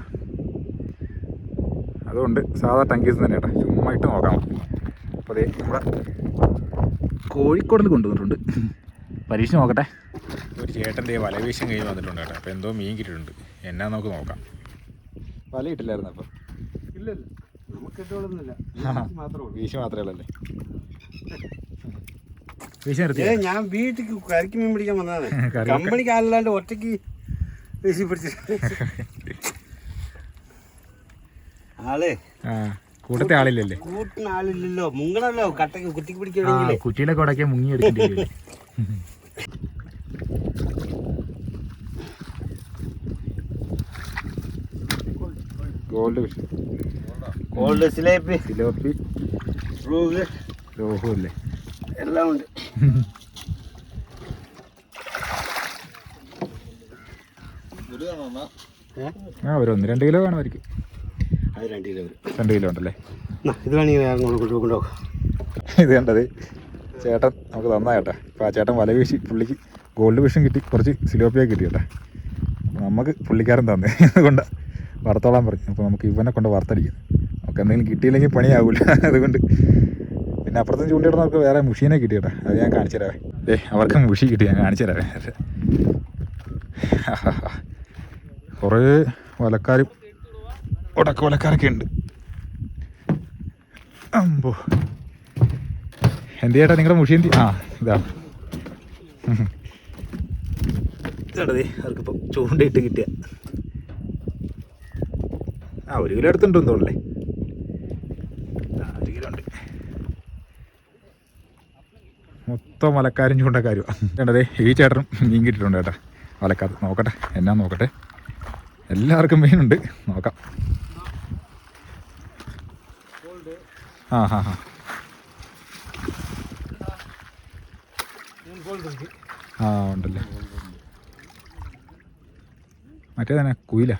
Speaker 1: അതുകൊണ്ട് സാധാ ടങ്കീസ് തന്നെ ഏട്ടാ ചുമ്മാ ഇട്ട് നോക്കാം. അപ്പോൾ അതേ നമ്മുടെ കോഴിക്കോടിൽ കൊണ്ടുവന്നിട്ടുണ്ട്. പരീക്ഷ നോക്കട്ടെ. ഒരു ചേട്ടന്റെ വലവീശം കഴിഞ്ഞ് വന്നിട്ടുണ്ട് കേട്ടോ. അപ്പോൾ എന്തോ മീൻ കിട്ടിയിട്ടുണ്ട്. എന്നാ നമുക്ക് നോക്കാം. വല ഇട്ടില്ലായിരുന്നു അപ്പോൾ
Speaker 2: ഇല്ലല്ല നമുക്ക് വീശ മാത്രമേ ഉള്ളൂ.
Speaker 1: വീശ് മാത്രമേ ഉള്ളല്ലേ? വീശ്
Speaker 2: ഞാൻ വീട്ടിൽ കരിക്ക് മീൻ പിടിക്കാൻ വന്നതാണ്. (laughs) കമ്പനിക്ക് അല്ലാണ്ട് ഒറ്റയ്ക്ക് വീശി പിടിച്ചിട്ട് ആളെ.
Speaker 1: കൂട്ടത്തെ ആളില്ലല്ലേ?
Speaker 2: കൂട്ടിന് ആളില്ലല്ലോ. മുങ്ങണല്ലോ. കട്ടക്ക് കുത്തിക്ക്
Speaker 1: ആ
Speaker 2: പിടിക്കണമെങ്കിലേ
Speaker 1: കുറ്റിയിലൊക്കെ ഉടക്കിയാൽ മുങ്ങി എടുക്കേണ്ടി ഗോൾഡ് ഫിഷ്
Speaker 2: ഗോൾഡ് സിലേപ്പി
Speaker 1: അല്ലേ?
Speaker 2: എല്ലാം ഉണ്ട്?
Speaker 1: ആ ഒരു ഒന്ന് രണ്ട് കിലോ കാണുമായിരിക്കും
Speaker 2: രണ്ട് കിലോ വരും.
Speaker 1: രണ്ട് കിലോ ഉണ്ടല്ലേ?
Speaker 2: ഇത് വേണമെങ്കിൽ കൊണ്ടുപോകും.
Speaker 1: ഇത് കണ്ടത് ചേട്ടൻ നമുക്ക് തന്നാ ചേട്ടാ ആ ചേട്ടൻ വല വീശി പുള്ളിക്ക് ഗോൾഡ് ഫിഷും കിട്ടി. കുറച്ച് സിലോപ്പിയൊക്കെ കിട്ടി ചേട്ടാ നമുക്ക് പുള്ളിക്കാരൻ തന്നെ. അതുകൊണ്ട് വറുത്തോളാൻ പറഞ്ഞു. അപ്പോൾ നമുക്ക് ഇവനെ കൊണ്ട് വറുത്തടിക്കാം. നമുക്ക് എന്തെങ്കിലും കിട്ടിയില്ലെങ്കിൽ പണിയാവില്ല അതുകൊണ്ട് പിന്നെ അപ്പുറത്തും ചൂണ്ടിയിടുന്നവർക്ക് വേറെ മുഷീനെ കിട്ടി ചേട്ടാ അത് ഞാൻ കാണിച്ചു തരാവേ. ഏ അവർക്ക് മുഷി കിട്ടി. ഞാൻ കാണിച്ചു തരാവേ. (laughs) കുറേ വലക്കാരും ഉടക്ക വലക്കാരൊക്കെ ഉണ്ട്. അമ്പോ. എന്ത് ചേട്ടാ നിങ്ങളുടെ മുഷിയന്തി ആ ഇതാ. ഇതാണതേ അവർക്കിപ്പം ചൂണ്ടയിട്ട് കിട്ടിയ. ആ ഒരു കിലോ എടുത്തിട്ടുണ്ടെന്ന് തോന്നല്ലേ ആ ഒരു കിലോ ഉണ്ട്. മൊത്തം വലക്കാരും ചൂണ്ടക്കാരും. കണ്ടതേ ഈ ചേട്ടനും മീൻ കിട്ടിയിട്ടുണ്ട് ചേട്ടാ. വലക്കാർ നോക്കട്ടെ എന്നാ നോക്കട്ടെ. എല്ലാവർക്കും മീനുണ്ട്. നോക്കാം. ആ ഹാ ഹാ ആ ഉണ്ടല്ലേ. മറ്റേ തന്നെ കുയില.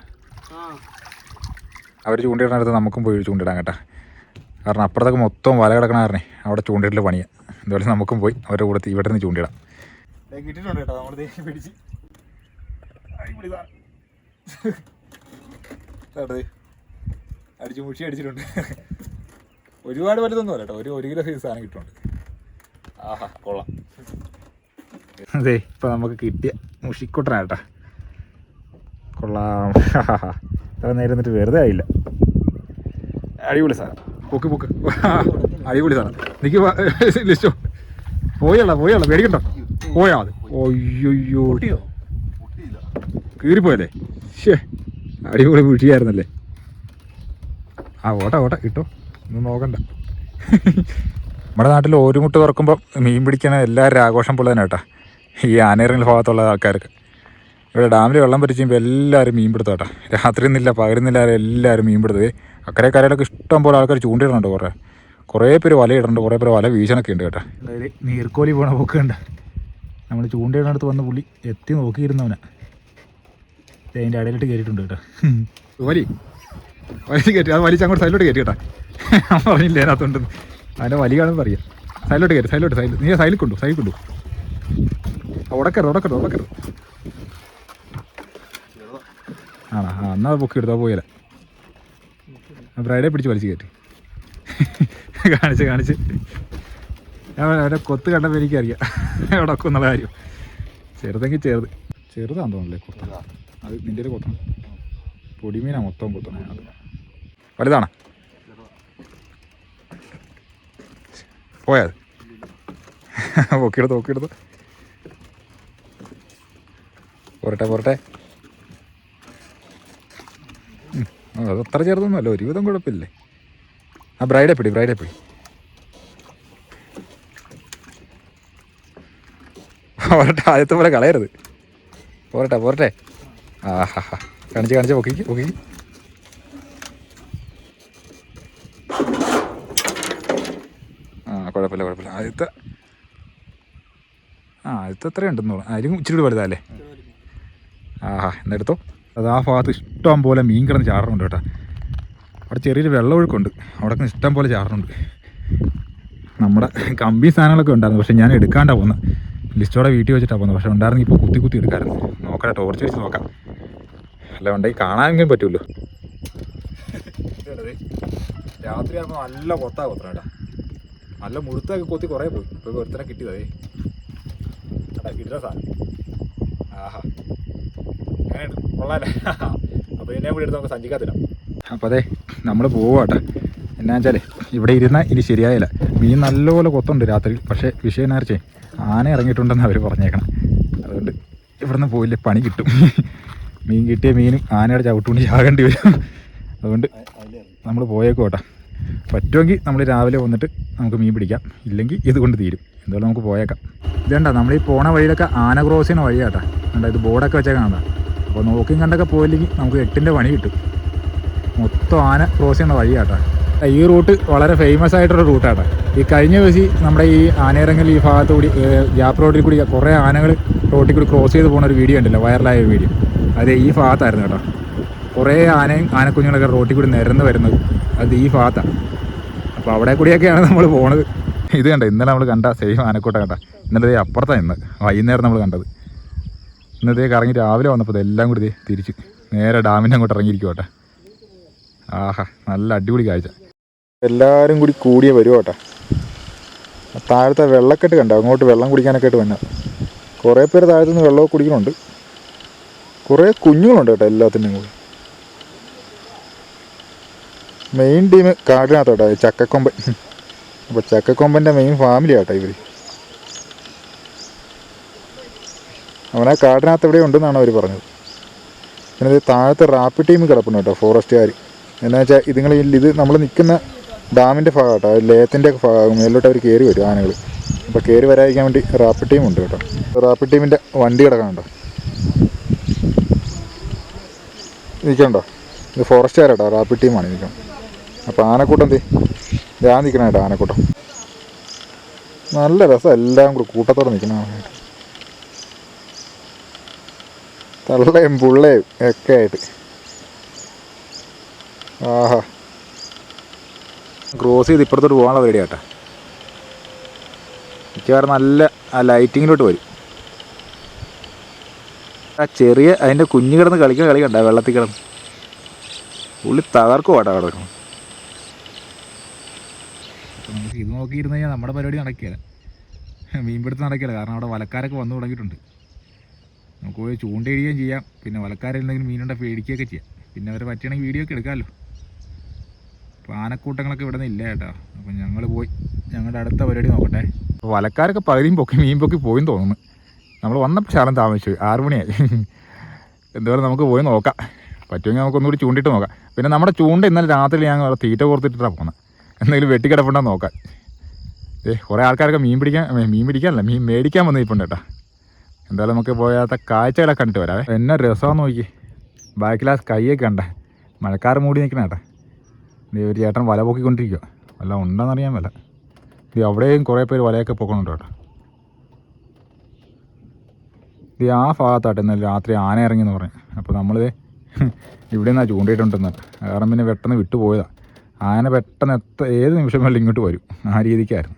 Speaker 1: അവർ ചൂണ്ടിയിടുന്നിടത്ത് നമുക്കും പോയി ചൂണ്ടിടാം കേട്ടോ. കാരണം അപ്പുറത്തൊക്കെ മൊത്തം വല കിടക്കണ കാരണേ അവിടെ ചൂണ്ടിയിട്ടിൽ പണിയാ. അതുപോലെ നമുക്കും പോയി അവരുടെ കൂടെ ഇവിടെ നിന്ന് ചൂണ്ടിടാം. കിട്ടിയിട്ടുണ്ട് കേട്ടോ നമ്മൾ പിടിച്ച്. അടിച്ച് മുഷി അടിച്ചിട്ടുണ്ട് ഒരുപാട് വലുതൊന്നും അല്ല കേട്ടോ. ഒരു ഒരു കിലോ സൈസ് സാധനം കിട്ടുന്നുണ്ട്. ആഹാ കൊള്ളാം. അതെ ഇപ്പൊ നമുക്ക് കിട്ടിയ മുഷിക്കുട്ടനാ കേട്ടാ കൊള്ളാം. ഇത്ര നേരം എന്നിട്ട് വെറുതെ ആയില്ല. അടിപൊളി സാധനം. പൊക്ക് പൊക്ക്. അടിപൊളി സാധനം. എനിക്ക് ലിസ്റ്റോ പോയല്ല പോയല്ല പേടിക്കണ്ടോ. പോയാ അത് ഒയ്യോ കീറിപ്പോയല്ലേ? ഷേ അടിപൊളി മുഷിയായിരുന്നല്ലേ? ആ ഓട്ട ഓട്ട കിട്ടോ. ഒന്നും നോക്കണ്ട. നമ്മുടെ നാട്ടിൽ ഓരുമുട്ട് തുറക്കുമ്പോൾ മീൻ പിടിക്കണ എല്ലാവരും ആഘോഷം പോലെ തന്നെ കേട്ടോ. ഈ ആനേറിങ്ങൽ ഭാഗത്തുള്ള ആൾക്കാർക്ക്. ഇവിടെ ഡാമിൽ വെള്ളം പറ്റിച്ചുമ്പോൾ എല്ലാവരും മീൻ പിടുത്തം കേട്ടോ. രാത്രി നിന്നില്ല പകരുന്നില്ല എല്ലാവരും മീൻ പിടുത്തത് അക്കരെ കരയിലൊക്കെ ഇഷ്ടം പോലെ ആൾക്കാർ ചൂണ്ടിയിടുന്നുണ്ട് കുറേ. കുറേ പേര് വലയിടുന്നുണ്ട് കുറേ പേര് വല വീശനൊക്കെ ഉണ്ട് കേട്ടോ. അതായത് നീർക്കോലി പോണ പോക്കുണ്ട് നമ്മൾ ചൂണ്ടയിടത്ത് വന്ന് പുള്ളി എത്തി നോക്കിയിരുന്നവനാ. അതിന്റെ ഇടയിലിട്ട് കയറിയിട്ടുണ്ട് കേട്ടോ. വലി വലിച്ച് കയറ്റി അത് വലിച്ച് അങ്ങോട്ട് സൈഡിലോട്ട് കയറ്റി കേട്ടാ. പറഞ്ഞില്ല അതിനകത്തുണ്ടെന്ന് അതിന്റെ വലി കാണുമ്പോൾ പറയാം സൈഡിലോട്ട് കയറ്റി സൈഡിലോട്ട് സൈഡിൽ നീ സൈഡിൽ കൊണ്ടു സൈഡിൽ കൊണ്ടു. ഉടക്കരുത് ഉടക്കരുത് ഉടക്കരുത് ആണോ ആ എന്നാൽ പൊക്കി എടുത്താൽ പോയില്ല. ബ്രൈഡെ പിടിച്ച് വലിച്ച് കയറ്റി. കാണിച്ച് കാണിച്ച്. അവരെ കൊത്ത് കണ്ടപ്പോൾ എനിക്കറിയാം. ഉടക്കും എന്നുള്ള കാര്യം. ചെറുതെങ്കിൽ ചെറുത്. ചെറുതാന്ന് തോന്നുന്നില്ലേ കൊത്ത? അത് നിന്റെ കൊത്തണം. പൊടിമീനാ മൊത്തം കൊത്തണേ അത്. വലുതാണ്. പോയത് പൊക്കിയെടുത്ത് പൊക്കിയെടുത്ത്. പോരട്ടെ പോരട്ടെ. അത് അത്ര ചെറുതൊന്നുമല്ല ഒരുവിധം കുഴപ്പമില്ലേ. ആ ബ്രൈഡെ പിടി ബ്രൈഡെ പിടി. പോരട്ടെ ആദ്യത്തെ പോലെ കളയരുത്. പോരട്ടെ പോരട്ടെ. ആ ഹാ ഹാ. കാണിച്ച് കാണിച്ച് പൊക്കിക്ക് പൊക്കിക്ക് ആ കുഴപ്പമില്ല കുഴപ്പമില്ല. ആദ്യത്തെ ആ ആദ്യത്തെ അത്രയും ഉണ്ടെന്ന് തോന്നുന്നു അതിലും ഇച്ചിരി കൂടി വലുതല്ലേ ആഹാ എന്നെടുത്തോ അത് ആ ഭാഗത്ത് ഇഷ്ടം പോലെ മീൻ കിടന്ന് ചാറുണ്ട് കേട്ടോ. അവിടെ ചെറിയൊരു വെള്ളമൊഴുക്കുണ്ട്. അവിടെ ഇഷ്ടം പോലെ ചാറുണ്ട് നമ്മുടെ കമ്പി സാധനങ്ങളൊക്കെ ഉണ്ടായിരുന്നു. പക്ഷെ ഞാൻ എടുക്കാണ്ടാണ് പോകുന്നത് ലിസ്റ്റോടെ വീട്ടിൽ വെച്ചിട്ടാണ് പോകുന്നത് പക്ഷെ ഉണ്ടായിരുന്നെങ്കിൽ ഇപ്പോൾ കുത്തി കുത്തി എടുക്കാമായിരുന്നു നോക്കട്ടെ ടോർച്ച് വെച്ച് നോക്കാം. അല്ല ഉണ്ടെങ്കിൽ കാണാനെങ്കിലും പറ്റുമല്ലോ രാത്രി ആകുമ്പോൾ നല്ല കൊത്താ കൊത്തണേട്ടാ നല്ല മുഴുത്തൊക്കെ കൊത്തി കുറേ പോയി. ഇപ്പോൾ ഒരുത്തനെ കിട്ടിയതേ എടാ കിട്ടുന്ന സാധനം. ആഹാ. എങ്ങനെയുണ്ട്? കൊള്ളാല്ലേ അപ്പോൾ എന്നെ കൂടി എടുത്ത് നമുക്ക് സഞ്ചിക്കാത്തിടാം അപ്പോൾ അതെ നമ്മൾ പോവാട്ടെ. എന്നാ വെച്ചാലേ ഇവിടെ ഇരുന്ന ഇനി ശരിയായില്ല. മീൻ നല്ലപോലെ കൊത്തുണ്ട് രാത്രി. പക്ഷേ വിഷയം എന്നാ വെച്ചേ ആന ഇറങ്ങിയിട്ടുണ്ടെന്ന് അവർ പറഞ്ഞേക്കണം. അതുകൊണ്ട് ഇവിടുന്ന് പോയില്ലേ പണി കിട്ടും. മീൻ കിട്ടിയ മീനും ആനയുടെ ചവിട്ടുകൊണ്ട് ചാകേണ്ടി വരും. അതുകൊണ്ട് നമ്മൾ പോയേക്കോട്ടെ പറ്റുമെങ്കിൽ നമ്മൾ രാവിലെ വന്നിട്ട് നമുക്ക് മീൻ പിടിക്കാം. ഇല്ലെങ്കിൽ ഇതുകൊണ്ട് തീരും. എന്തായാലും നമുക്ക് പോയേക്കാം. ഇതേണ്ട നമ്മൾ ഈ പോണ വഴിയിലൊക്കെ ആന ക്രോസ് ചെയ്യുന്ന വഴിയാട്ടാ. കണ്ട ഇത് ബോർഡൊക്കെ വെച്ചേക്കാണ്ട അപ്പോൾ നോക്കിയും കണ്ടൊക്കെ പോയില്ലെങ്കിൽ നമുക്ക് എട്ടിന്റെ പണി കിട്ടും. മൊത്തം ആന ക്രോസ് ചെയ്യുന്ന വഴിയാട്ടാ. ഈ റൂട്ട് വളരെ ഫേമസ് ആയിട്ടുള്ള റൂട്ടാണ് ഈ കഴിഞ്ഞ ദിവസം നമ്മുടെ ഈ ആനയിറങ്ങൽ ഈ ഭാഗത്തുകൂടി ഗ്യാപ്പ് റോഡിൽ കൂടി കുറേ ആനകൾ റോട്ടിൽ കൂടി ക്രോസ് ചെയ്ത് പോകുന്ന ഒരു വീഡിയോ ഉണ്ടല്ലോ വൈറലായ ഒരു വീഡിയോ. അത് ഈ ഭാഗത്തായിരുന്നു കേട്ടോ. കുറേ ആനയും ആനക്കുഞ്ഞുങ്ങളൊക്കെ റോട്ടിൽ കൂടി നിരന്ന് വരുന്നത്. അത് ഈ ഭാഗത്താണ് അപ്പോൾ അവിടെ കൂടിയൊക്കെയാണ് നമ്മൾ പോണത്. ഇത് കണ്ട ഇന്നലെ നമ്മൾ കണ്ട സെയിം ആനക്കൂട്ടം കണ്ട. ഇന്നലെ ദേ അപ്പുറത്താണ് ഇന്ന് വൈകുന്നേരം നമ്മൾ കണ്ടത്. ഇന്നത്തെ കറങ്ങി രാവിലെ വന്നപ്പോൾ ഇതെല്ലാം കൂടി ദേ തിരിച്ച്. നേരെ ഡാമിന്റെ അങ്ങോട്ട് ഇറങ്ങിയിരിക്കുവട്ടെ. ആഹാ നല്ല അടിപൊളി കാഴ്ച. എല്ലാവരും കൂടി കൂടിയേ കേട്ടോ താഴത്തെ വെള്ളക്കെട്ട് കണ്ടോ? അങ്ങോട്ട് വെള്ളം കുടിക്കാനൊക്കെ ആയിട്ട് വന്നത് കുറേ പേര് താഴത്തുനിന്ന് വെള്ളമൊക്കെ കുടിക്കുന്നുണ്ട് കുറേ കുഞ്ഞുങ്ങളുണ്ട് കേട്ടോ എല്ലാത്തിന്റെയും കൂടി. മെയിൻ ടീം കാടിനകത്തോട്ടെ ചക്കക്കൊമ്പൻ. അപ്പോൾ ചക്കക്കൊമ്പന്റെ മെയിൻ ഫാമിലി ആട്ടോ ഇവർ അവനെ കാടിനകത്ത് എവിടെ ഉണ്ടെന്നാണ് അവർ പറഞ്ഞത്. പിന്നെ താഴത്തെ റാപ്പി ടീം കിടപ്പുണ്ട് കേട്ടോ ഫോറസ്റ്റുകാർ എന്നാ വെച്ചാൽ ഇതുങ്ങൾ ഇത് നമ്മൾ നിൽക്കുന്ന ഡാമിന്റെ ഭാഗം കേട്ടോ ലേത്തിന്റെ ഒക്കെ ഭാഗം മേലോട്ട് അവർ കയറി വരും ആനകൾ അപ്പോൾ കയറി വരാതിരിക്കാൻ വേണ്ടി റാപ്പി ടീം ഉണ്ട് കേട്ടോ. റാപ്പി ടീമിന്റെ വണ്ടി കിടക്കാനുണ്ടോ നിൽക്കണ്ടോ? ഇത് ഫോറസ്റ്റുകാരാട്ടോ റാപ്പി ടീമാണ് നിൽക്കണം അപ്പോൾ ആനക്കൂട്ടം തീ ഞാൻ നിൽക്കണ കേട്ടോ ആനക്കൂട്ടം. നല്ല രസം എല്ലാം കൂടി കൂട്ടത്തോടെ നിൽക്കണം തള്ളയും പുള്ളയും ഒക്കെ ആയിട്ട്. ആഹാ. ക്രോസ് ചെയ്ത് ഇപ്പുറത്തോട്ട് പോകാനുള്ള പരിപാടി കേട്ടോ മിക്കവാറും നല്ല ആ ലൈറ്റിങ്ങിലോട്ട് വരും. ആ ചെറിയ അതിന്റെ കുഞ്ഞു കിടന്ന് കളിക്കുന്ന കളി കണ്ട വെള്ളത്തിൽ കിടന്ന്. പുള്ളി തകർക്കും കേട്ടോ അവിടെ. കിടക്കണം നമുക്ക് ഇത് നോക്കിയിരുന്നു കഴിഞ്ഞാൽ നമ്മുടെ പരിപാടി നടക്കില്ല. മീൻപിടുത്തം നടക്കില്ല. കാരണം അവിടെ വലക്കാരൊക്കെ വന്നു തുടങ്ങിയിട്ടുണ്ട്. നമുക്ക് പോയി ചൂണ്ടയിടുകയും ചെയ്യാം. പിന്നെ വലക്കാരെന്തെങ്കിലും മീനുണ്ടെ പേടിക്കുകയൊക്കെ ചെയ്യാം. പിന്നെ അവരെ പറ്റുകയാണെങ്കിൽ വീഡിയോ ഒക്കെ എടുക്കാമല്ലോ. അപ്പോൾ ആനക്കൂട്ടങ്ങളൊക്കെ ഇവിടെ നിന്ന് ഇല്ല കേട്ടോ. അപ്പം ഞങ്ങൾ പോയി. ഞങ്ങളുടെ അടുത്ത പരിപാടി നോക്കട്ടെ. അപ്പോൾ വലക്കാരൊക്കെ പകുതിയും പൊക്കി മീൻ പൊക്കി പോയി തോന്നുന്നു. നമ്മൾ വന്നപ്പോൾ ശാലം താമസിച്ചു ആറ് മണിയായി. എന്തായാലും നമുക്ക് പോയി നോക്കാം. പറ്റുമെങ്കിൽ നമുക്കൊന്നുകൂടി ചൂണ്ടിട്ട് നോക്കാം. പിന്നെ നമ്മുടെ ചൂണ്ട ഇന്നലെ രാത്രി ഞാൻ തീറ്റ കോർത്തിട്ടിട്ടാണ് പോകുന്നത് എന്തെങ്കിലും വെട്ടിക്കിടപ്പുണ്ടോ നോക്കാം. ഏ കുറേ ആൾക്കാരൊക്കെ മീൻ പിടിക്കാൻ മീൻ പിടിക്കാനല്ല മീൻ മേടിക്കാൻ വന്ന് ഇപ്പം കേട്ടോ. എന്തായാലും നമുക്ക് പോയാത്ത കാഴ്ചകളൊക്കെ കണ്ടിട്ട് വരാം എന്നെ രസമാണെന്ന് നോക്കി. ബാക്കിൽ ആ കൈയൊക്കെ കണ്ടേ. മഴക്കാർ മൂടി നിൽക്കണ കേട്ടാ. ഒരു ചേട്ടൻ വല പൊക്കിക്കൊണ്ടിരിക്കുക വല്ല ഉണ്ടെന്നറിയാൻ വല ഇത് അവിടെയും കുറേ പേര് വലയൊക്കെ പൊക്കണുണ്ട് കേട്ടോ. ഇത് ആ ഭാഗത്തായിട്ട് ഇന്നലെ രാത്രി ആന ഇറങ്ങി എന്ന് പറഞ്ഞു. അപ്പോൾ നമ്മൾ ഇവിടെ നിന്നാണ് ചൂണ്ടിയിട്ടുണ്ടെന്ന്. കാരണം പിന്നെ പെട്ടെന്ന് വിട്ടുപോയതാണ് ആന പെട്ടെന്ന് എത്ര ഏത് നിമിഷം വേണമെങ്കിലും ഇങ്ങോട്ട് വരും. ആ രീതിക്കായിരുന്നു.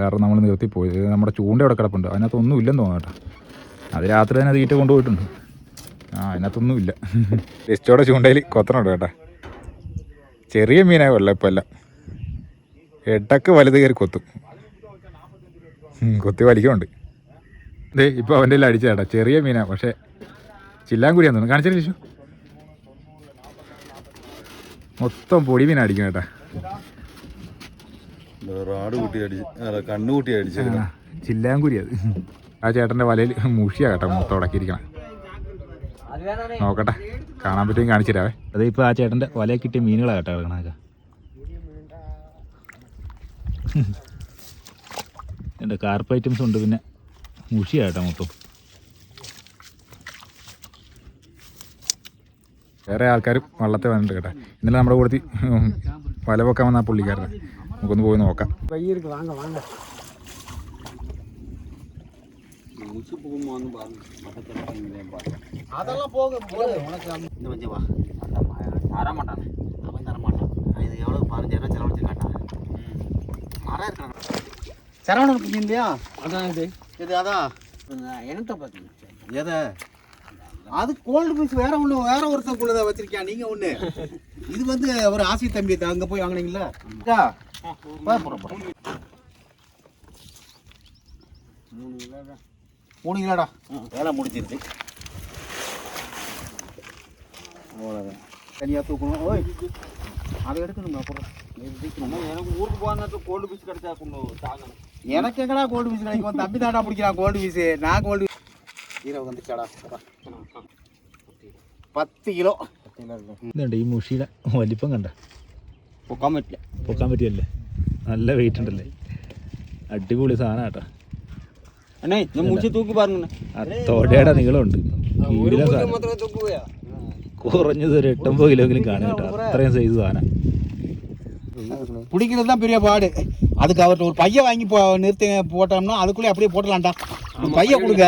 Speaker 1: കാരണം നമ്മൾ നിർത്തി പോയി നമ്മുടെ ചൂണ്ട അവിടെ കിടപ്പുണ്ട്. അതിനകത്തൊന്നും ഇല്ലെന്ന് തോന്നുന്നു കേട്ടോ. അത് രാത്രി തന്നെ തീറ്റ കൊണ്ടുപോയിട്ടുണ്ട്. ആ അതിനകത്തൊന്നും ഇല്ല. ലിസ്റ്റോടെ ചൂണ്ടയിൽ കൊത്തണുണ്ട് കേട്ടോ. ചെറിയ മീനായ അല്ല ഇടയ്ക്ക് വലുത് കയറി കൊത്തും. കൊത്തി വലിക്കുന്നുണ്ട്. ദേ ഇപ്പോൾ അവന്റെ എല്ലാം അടിച്ച ചേട്ടാ ചെറിയ മീനാ പക്ഷേ ചില്ലാങ്കുടിയാന്ന് തോന്നുന്നു. കാണിച്ചു മൊത്തം പൊടി മീനാ അടിക്കും കേട്ടാ.
Speaker 3: റാഡ് കൂട്ടി അടിച്ച് കണ്ണു കൂട്ടി അടിച്ച്
Speaker 1: ചില്ലാങ്കുരി അത്. ആ ചേട്ടന്റെ വലയിൽ മുഷിയാ കേട്ടോ മൊത്തം ഉടക്കിയിരിക്കണം. നോക്കട്ടെ കാണാൻ പറ്റും കാണിച്ചു തരാവേ. അത് ഇപ്പോൾ ആ ചേട്ടന്റെ വലയിൽ കിട്ടിയ മീനുകളാണ് കേട്ടോ കിടക്കണൊക്കെ എന്റെ കാർപ്പ് ഐറ്റംസ് ഉണ്ട് പിന്നെ. മുഷിയാ കേട്ടോ മൊത്തം വേറെ ആൾക്കാരും വള്ളത്തെ വന്നിട്ടുണ്ട് കേട്ടോ ഇന്നലെ നമ്മുടെ കൂടത്തി വല വെക്കാൻ വന്ന ആ പുള്ളിക്കാരനെ നമുക്കൊന്ന് പോയി നോക്കാം
Speaker 2: பையருக்கு வாங்க வாங்க முச்சு போகுமான்னு பாருங்க அதெல்லாம் போக போது உனக்கு இந்த கொஞ்சம் வா தரமாட்டானே அவன் தரமாட்டான் இது எவ்வளோ பதினஞ்சாயிரம் செலவழிச்சு காட்டான் மரம் இருக்கிறான் சரவணன் இல்லையா அதான் இது இது அதான் என்னத்தை பார்த்தீங்க எதை? அது கோல்டு பீஸ் வேற ஒன்று வேற ஒருத்தக்குள்ளதை வச்சிருக்கியா? நீங்க ஒன்று இது வந்து ஒரு ஆசி தம்பி அங்கே போய் வாங்குனீங்களா. மூணு கிலோடா. வேலை முடிஞ்சிருச்சு. அவ்வளோதான் தனியாக தூக்கணும். ஓய். அதை எடுக்கணுங்க அப்புறம் எனக்கு ஊருக்கு போகாத கோல்டு பீஸ் கிடைச்சா கொண்டு தாங்கணும். எனக்கு எங்கடா கோல்டு பீஸ் கிடைக்கும் தம்பி தாண்டா பிடிக்கிறான் கோல்டு பீஸ் நான் கோல்டு ஹீரோ வந்துச்சாடா പത്ത് കിലോ
Speaker 1: ഇതുണ്ട് ഈ മുഷിയുടെ വലിപ്പം കണ്ട
Speaker 2: പൊക്കാൻ പറ്റില്ല
Speaker 1: പൊക്കാൻ പറ്റിയല്ലേ നല്ല വെയിറ്റ് ഉണ്ടല്ലേ അടിപൊളി സാധനം കേട്ടോ
Speaker 2: അണ്ണേ ഞാൻ മൂച്ചി തൂക്കി പറഞ്ഞു
Speaker 1: ആ തൊടയുടെ നീളമുണ്ട് കീഴിലെ സാധനം
Speaker 2: മാത്രമേ തൂക്കുകയാ
Speaker 1: കുറഞ്ഞത് ഒരു എട്ടൊമ്പത് കിലോയെങ്കിലും കാണും കേട്ടോ അത്രയും സൈസ് സാധനം
Speaker 2: பிடிக்கிறது தான் பெரிய பாடு. அதுக்கு அவர்கிட்ட ஒரு பைய வாங்கி போ நிறுத்தி போட்டோம்னா அதுக்குள்ளே அப்படியே போட்டலாம்டா ஒரு பைய கொடுங்க.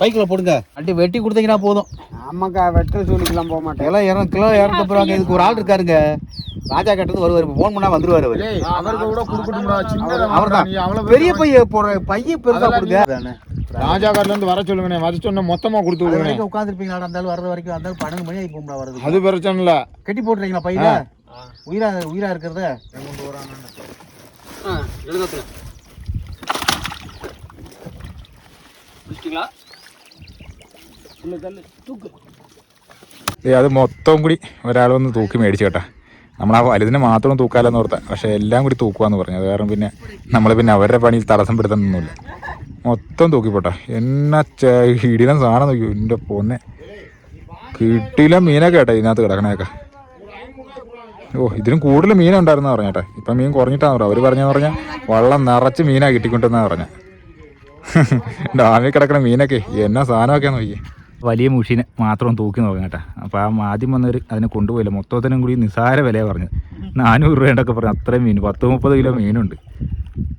Speaker 2: பைக்குள்ள போடுங்க. அட்டி வெட்டி கொடுத்தீங்கன்னா போதும்.
Speaker 4: ஆமாக்கா வெட்ட சொல்லிக்கலாம் போக மாட்டேன்.
Speaker 2: எல்லாம் இரநூறு கிலோ இரநூத்தி போகிறாங்க இதுக்கு ஒரு ஆள் இருக்காருங்க. ராஜா கட்டது வருவார். ஃபோன் பண்ணா வந்துருவாரு அவரு.
Speaker 4: அவருக்கு கூட கொடுக்கணும்டா
Speaker 2: அவர் தான் பெரிய பைய போடுற பைய பெருசா கொடுங்க.
Speaker 4: ராஜா கார்ல இருந்து வர சொல்லுங்கண்ணே. வர சொன்ன மொத்தமா கொடுத்து விடுங்க
Speaker 2: உட்காந்துருப்பீங்களா இருந்தாலும் வர்றது வரைக்கும். இருந்தாலும் பன்னெண்டு மணி ஆகி போகும்டா வருது
Speaker 4: அது பிரச்சனை இல்ல
Speaker 2: கட்டி போட்டுறீங்களா பையில? உயிரா உயிரா இருக்கிறத
Speaker 1: ഏ അത് മൊത്തം കൂടി ഒരാൾ വന്ന് തൂക്കി മേടിച്ചു കേട്ടാ നമ്മൾ ആ വലുതിനെ മാത്രം തൂക്കാലെന്ന് ഓർത്താ പക്ഷെ എല്ലാം കൂടി തൂക്കുവാന്ന് പറഞ്ഞു അത് കാരണം പിന്നെ നമ്മൾ പിന്നെ അവരുടെ പണിയിൽ തടസ്സം പെടുത്തുന്നൊന്നുമില്ല മൊത്തം തൂക്കിപ്പോട്ടെ എന്നാ ഇടിനം സാധനം നോക്കി എൻ്റെ പൊന്നെ കിട്ടിയില്ല മീനൊക്കെ കേട്ടെ ഇതിനകത്ത് കിടക്കണേക്കെ ഓ ഇതിനും കൂടുതൽ മീനുണ്ടായിരുന്നു പറഞ്ഞേട്ടെ. ഇപ്പം മീൻ കുറഞ്ഞിട്ടാണ് പറഞ്ഞു. അവർ പറഞ്ഞെന്ന് പറഞ്ഞാൽ വള്ളം നിറച്ച് മീനാ കിട്ടിക്കൊണ്ടെന്നാ പറഞ്ഞ. ഡാമിൽ (laughs) കിടക്കണ മീനൊക്കെ എന്നാ സാധനമൊക്കെ നോക്കി വലിയ മുഷീനെ മാത്രം തൂക്കി നോക്കാം കേട്ടോ. അപ്പോൾ ആ ആദ്യം വന്നവർ അതിനെ കൊണ്ടുപോയില്ല. മൊത്തത്തിനും കൂടി നിസാര വിലയാണ് പറഞ്ഞത്. നാനൂറ് രൂപയുണ്ടൊക്കെ പറഞ്ഞു അത്രയും മീൻ പത്ത് മുപ്പത് കിലോ മീനുണ്ട്.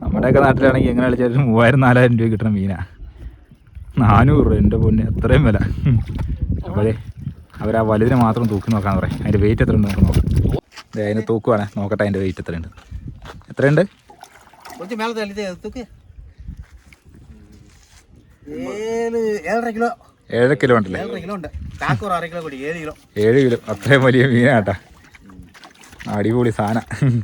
Speaker 1: നമ്മുടെയൊക്കെ നാട്ടിലാണെങ്കിൽ എങ്ങനെ കളിച്ചാലും മൂവായിരം നാലായിരം രൂപ കിട്ടുന്ന മീനാ. നാനൂറ് രൂപ എന്റെ പൊന്നെ അത്രയും വില. (laughs) അപ്പോഴേ അവർ ആ വലുതിനെ മാത്രം തൂക്കി നോക്കാന്ന് പറയും. അതിന്റെ വെയിറ്റ് എത്ര ഉണ്ടെന്ന് നോക്കാം. അതിന് തൂക്കുവാണേ. നോക്കട്ടെ അതിന്റെ വെയിറ്റ് എത്രയുണ്ട്. എത്രയുണ്ട്? ഏഴര കിലോ. ഉണ്ടല്ലേ? ഏഴ് കിലോ. അത്രയും വലിയ മീനാട്ടാ. അടിപൊളി സാധനം.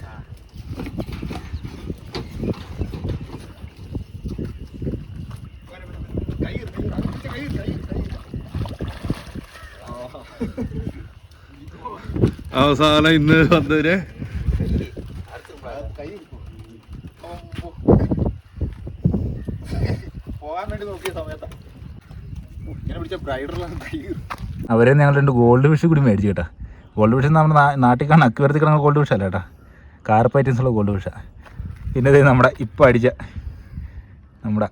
Speaker 3: അവസാനം ഇന്ന് വന്നവര്
Speaker 1: അവരെ ഞങ്ങൾ രണ്ട് ഗോൾഡ് ഫിഷ് കൂടി മേടിച്ചു കേട്ടോ. ഗോൾഡ് ഫിഷ് നമ്മുടെ നാട്ടിൽ കാണാൻ അക്കുവരത്തി കിടന്ന ഗോൾഡ് ഫിഷ് അല്ല കേട്ടോ. കാർപ്പ് ഐറ്റംസ് ഉള്ള ഗോൾഡ് ഫിഷാണ് പിന്നെ നമ്മുടെ ഇപ്പം അടിച്ച നമ്മുടെ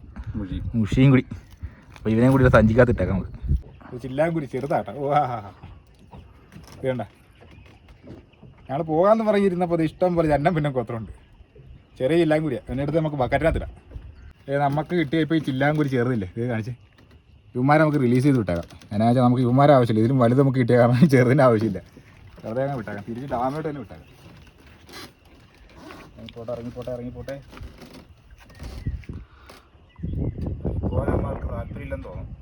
Speaker 1: മുഷിയും കൂടി. അപ്പോൾ ഇവനെയും കൂടി ഒരു സഞ്ചിക്കകത്ത് ഇട്ടേക്കാം നമുക്ക്. ചില്ലാൻ കൂടി ചെറുതാട്ടോ. ഓ വേണ്ട. ഞങ്ങൾ പോകാമെന്ന് പറഞ്ഞിരുന്നപ്പോൾ ഇഷ്ടം പോലെ ജന്നം പിന്നെ കൊത്രമുണ്ട് ചെറിയ ചില്ലാൻ കൂടിയാണ് അതിനടുത്ത് നമുക്ക് വക്കറ്റാത്തില്ല ഏ നമുക്ക് കിട്ടിയ ഇപ്പോൾ ഈ ചില്ലാൻ കൂടി ചേർന്നില്ലേ? ഇത് കാണിച്ച്. ഇവന്മാരെ നമുക്ക് റിലീസ് ചെയ്ത് വിട്ടേക്കാം. എന്നാ വെച്ചാൽ നമുക്ക് ഇവന്മാരെ ആവശ്യമില്ല. ഇതിലും വലുത് നമുക്ക് കിട്ടിയ കാരണം (laughs) ചെറുതിന്റെ ആവശ്യമില്ല. വെറുതെ അങ്ങ് വിട്ടേക്കാം. തിരിച്ച് ഡാമോട്ട് തന്നെ വിട്ടേക്കാം. ഇറങ്ങിപ്പോട്ടെ ഇറങ്ങിപ്പോട്ടെ ഇറങ്ങിപ്പോട്ടെ. പോകാനമ്മർക്ക് താല്പര്യമില്ലെന്ന് തോന്നുന്നു.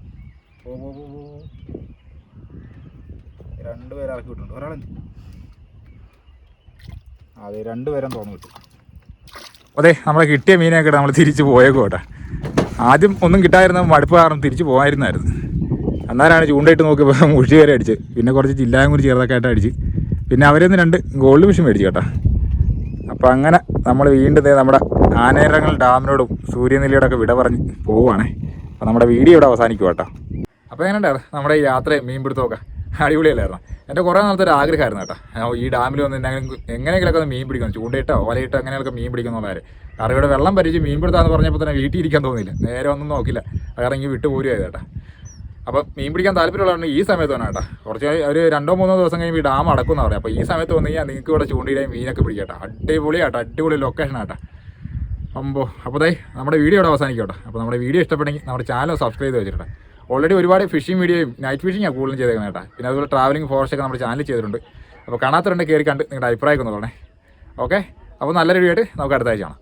Speaker 1: രണ്ടുപേരെ ഇറക്കി വിട്ടുണ്ട് ഒരാളെന്ത്? അതെ രണ്ടുപേരും തോന്നു കിട്ടും. അതെ നമ്മളെ കിട്ടിയ മീനൊക്കെ നമ്മൾ തിരിച്ചു പോയേക്കും കേട്ടോ. ആദ്യം ഒന്നും കിട്ടാതിരുന്ന മടുപ്പ് കാരണം തിരിച്ചു പോകാമായിരുന്നായിരുന്നു അന്നേരമാണ് ചൂണ്ടയിട്ട് നോക്കിയപ്പോൾ മുഴുവൻ വരെ അടിച്ച്. പിന്നെ കുറച്ച് ജില്ലായും കൂടി ചേർതൊക്കെ ആയിട്ട് അടിച്ച്. പിന്നെ അവരൊന്ന് രണ്ട് ഗോൾഡ് മിഷൻ മേടിച്ചു കേട്ടോ. അപ്പോൾ അങ്ങനെ നമ്മൾ വീണ്ടും നമ്മുടെ ആനേരങ്ങൾ ഡാമിനോടും സൂര്യനെല്ലിയോടൊക്കെ വിട പറഞ്ഞ് പോവുകയാണേ അപ്പോൾ നമ്മുടെ വീഡിയോ ഇവിടെ അവസാനിക്കും കേട്ടോ. അപ്പോൾ എങ്ങനെയുണ്ടായിരുന്നു നമ്മുടെ യാത്രയും മീൻ പിടുത്തമൊക്കെ അടിപൊളിയല്ലായിരുന്നു? എന്റെ കുറേ നാളത്തെ ഒരു ആഗ്രഹമായിരുന്നു കേട്ടോ. ഈ ഡാമിൽ വന്ന് എന്തെങ്കിലും എങ്ങനെയെങ്കിലൊക്കെ ഒന്ന് മീൻ പിടിക്കണം. ചൂണ്ടയിട്ടോ വലയിട്ടോ അങ്ങനെയൊക്കെ മീൻ പിടിക്കുന്ന പോലെ കാരണം ഇവിടെ വെള്ളം പരിച്ച് മീൻ പിടുത്താന്ന് പറഞ്ഞപ്പോൾ തന്നെ വീട്ടിൽ ഇരിക്കാൻ തോന്നിയില്ല. നേരെ ഒന്നും നോക്കില്ല കാരണം ഇങ്ങനെ വിട്ടു പോരുകയായത് കേട്ടോ. അപ്പം മീൻ പിടിക്കാൻ താല്പര്യമുള്ളതാണ് ഈ സമയത്ത് വേണം കേട്ടോ. കുറച്ച് ഒരു രണ്ടോ മൂന്നോ ദിവസം കഴിയുമ്പോൾ ഈ ഡാം അടക്കുമെന്ന് പറയാം. അപ്പോൾ ഈ സമയത്ത് വന്നു കഴിഞ്ഞാൽ നിങ്ങൾക്ക് ഇവിടെ ചൂണ്ടയിടാൻ മീനൊക്കെ പിടിക്കട്ടോ അടിപൊളിയാട്ടോ അടിപൊളി ലൊക്കേഷൻ ആട്ടോ അമ്പോ അപ്പോൾ ദേ നമ്മുടെ വീഡിയോ ഇവിടെ അവസാനിക്കട്ടെ അപ്പോൾ നമ്മുടെ വീഡിയോ ഇഷ്ടപ്പെട്ടെങ്കിൽ നമ്മുടെ ചാനൽ സബ്സ്ക്രൈബ് ചെയ്ത് വെച്ചിട്ടുണ്ട് ഓൾറെഡി ഒരുപാട് ഫിഷിംഗ് വീഡിയോയും നൈറ്റ് ഫിഷിംഗ് ആണ് കൂടുതലും ചെയ്തേക്കുന്നത് കേട്ടോ. പിന്നെ അതുപോലെ ട്രാവലിംഗ് ഫോറസ്റ്റ് ഒക്കെ നമ്മുടെ ചാനലിൽ ചെയ്തിട്ടുണ്ട്. അപ്പോൾ കാണാത്തവരുണ്ട് കയറി കണ്ട് നിങ്ങളുടെ അഭിപ്രായമൊക്കെ ഒന്ന് പറഞ്ഞേ. ഓക്കെ അപ്പോൾ നല്ലൊരു വീഡിയോ ആയിട്ട് നമുക്ക് അടുത്ത ആഴ്ച കാണാം.